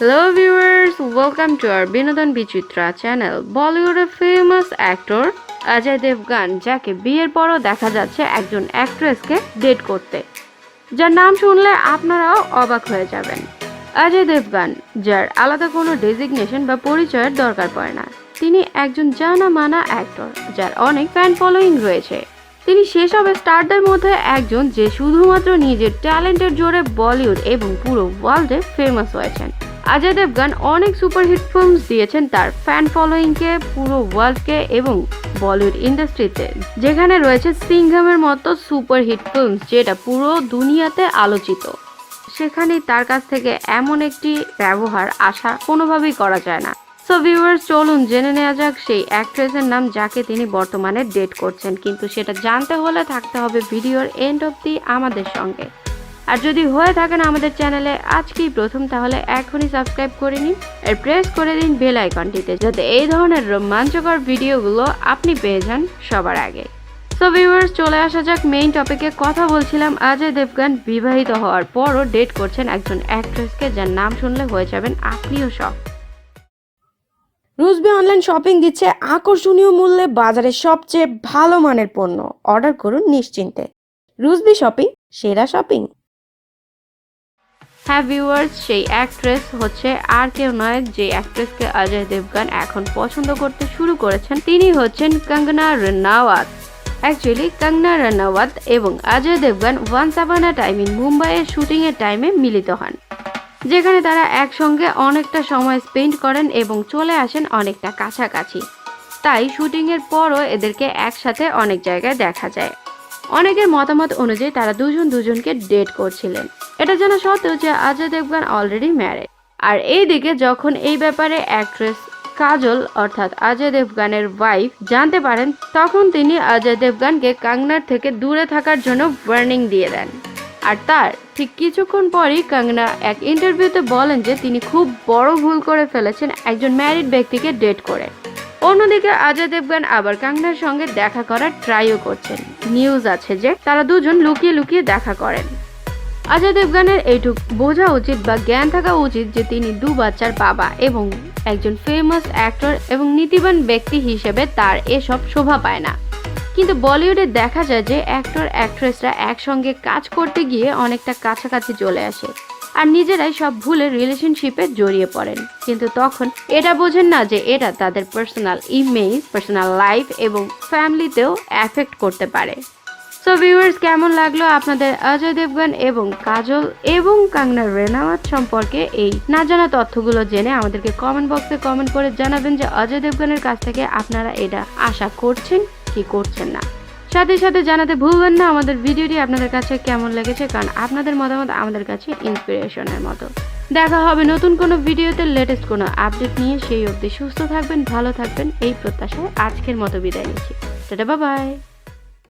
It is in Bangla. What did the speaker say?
হ্যালো ভিউয়ার্স ওয়েলকাম টু আর বিনোদন বিচিত্রা চ্যানেল বলিউডের ফেমাস অ্যাক্টর অজয় দেবগান যাকে বিয়ের পরও দেখা যাচ্ছে একজন অ্যাক্ট্রেসকে ডেট করতে। যার নাম শুনলে আপনারাও অবাক হয়ে যাবেন। অজয় দেবগান যার আলাদা কোনো ডেজিগনেশন বা পরিচয়ের দরকার পড়ে না। তিনি একজন জানা মানা অ্যাক্টর যার অনেক ফ্যান ফলোয়িং রয়েছে। তিনি সেসব স্টারদের মধ্যে একজন যে শুধুমাত্র নিজের ট্যালেন্টের জোরে বলিউড এবং পুরো ওয়ার্ল্ডে ফেমাস হয়েছেন। অজয় দেবগান অনেক সুপারহিট ফিল্মস দিয়েছেন তার ফ্যান ফলোয়িংকে পুরো ওয়ার্ল্ডকে এবং বলিউড ইন্ডাস্ট্রিতে যেখানে রয়েছে সিংঘামের মতো সুপারহিট ফিল্মস যেটা পুরো দুনিয়াতে আলোচিত। সেখানেই তার কাছ থেকে এমন একটি ব্যবহার আশা কোনোভাবেই করা যায় না। সো ভিউয়ার্স চলুন জেনে নেওয়া যাক সেই অ্যাক্ট্রেসের নাম যাকে তিনি বর্তমানে ডেট করছেন। কিন্তু সেটা জানতে হলে থাকতে হবে ভিডিওর এন্ড অবধি আমাদের সঙ্গে। আর যদি হয়ে থাকেন আমাদের চ্যানেলে আজকেই প্রথম, তাহলে এখনই সাবস্ক্রাইব করে নিন আর প্রেস করে দিন বেল আইকনটিতে, যাতে এই ধরনের রোমাঞ্চকর ভিডিওগুলো আপনি পেয়ে যান সবার আগে। সো ভিউয়ার্স চলে আসা যাক মেইন টপিকে কথা বলছিলাম। অজয় দেবগান বিবাহিত হওয়ার পরও ডেট করছেন একজন অ্যাক্ট্রেসকে যার নাম শুনলে হয়ে যাবেন আপনিও সব রুজবে অনলাইন শপিং দিচ্ছে আকর্ষণীয় মূল্যে বাজারের সবচেয়ে ভালো মানের পণ্য। অর্ডার করুন নিশ্চিন্তে। রুজবি শপিং সেরা শপিং হ্যাঁ ভিউয়ার্স সেই অ্যাক্ট্রেস হচ্ছে আর কেউ নয়, যে অ্যাক্ট্রেসকে অজয় দেবগান এখন পছন্দ করতে শুরু করেছেন, তিনি হচ্ছেন কঙ্গনা রানাওয়াত। অ্যাকচুয়ালি কঙ্গনা রানাওয়াত এবং Ajay Devgn once upon a time in মুম্বাইয়ের শুটিংয়ের টাইমে মিলিত হন, যেখানে তারা একসঙ্গে অনেকটা সময় স্পেন্ড করেন এবং চলে আসেন অনেকটা কাছাকাছি। তাই শুটিংয়ের পরও এদেরকে একসাথে অনেক জায়গায় দেখা যায়। অনেকের মতামত অনুযায়ী তারা দুজন দুজনকে ডেট করছিলেন। এটা জানা সত্ত্বেও যে অজয় দেবগান অলরেডি ম্যারেড আর এইদিকে যখন এই ব্যাপারে অ্যাক্ট্রেস কাজল, অর্থাৎ অজয় দেবগানের ওয়াইফ জানতে পারেন, তখন তিনি অজয় দেবগানকে কাঙ্গনার থেকে দূরে থাকার জন্য ওয়ার্নিং দিয়ে দেন। আর তার ঠিক কিছুক্ষণ পরই কাঙ্গনা এক ইন্টারভিউতে বলেন যে তিনি খুব বড় ভুল করে ফেলেছেন একজন ম্যারিড ব্যক্তিকে ডেট করে। অন্যদিকে অজয় দেবগান আবার কাঙ্গনার সঙ্গে দেখা করার ট্রাইও করছেন। নিউজ আছে যে তারা দুজন লুকিয়ে লুকিয়ে দেখা করেন। অজয় দেবগানের এইটুক বোঝা উচিত বা জ্ঞান থাকা উচিত যে তিনি দু বাচ্চার বাবা এবং একজন ফেমাস অ্যাক্টর এবং নীতিবান ব্যক্তি হিসেবে তার এসব শোভা পায় না। কিন্তু বলিউডে দেখা যায় যে অ্যাক্টর অ্যাক্ট্রেসরা একসঙ্গে কাজ করতে গিয়ে অনেকটা কাছাকাছি চলে আসে আর নিজেরাই সব ভুলে রিলেশনশিপে জড়িয়ে পড়েন। কিন্তু তখন এটা বোঝেন না যে এটা তাদের পার্সোনাল ইমেজ পার্সোনাল লাইফ এবং ফ্যামিলিতেও অ্যাফেক্ট করতে পারে। সো ভিউয়ার্স কেমন লাগল আপনাদের অজয় দেবগন এবং কাজল এবং কাঙ্গনা রেনাওয়াত সম্পর্কে এই না জানা তথ্যগুলো জেনে আমাদেরকে কমেন্ট বক্সে কমেন্ট করে জানাবেন যে অজয় দেবগনের কাছ থেকে আপনারা এটা আশা করছেন কি করছেন না। সাথে সাথে জানাতে ভুলবেন না, আমাদের ভিডিওটি আপনাদের কাছে কেমন লেগেছে, কারণ আপনাদের মতামত আমাদের কাছে ইন্সপিরেশনের মতো। দেখা হবে নতুন কোনো ভিডিওতে লেটেস্ট কোনো আপডেট নিয়ে, সেই অবধি সুস্থ থাকবেন, ভালো থাকবেন, এই প্রত্যাশায় আজকের মতো বিদায় নিচ্ছি। Tata bye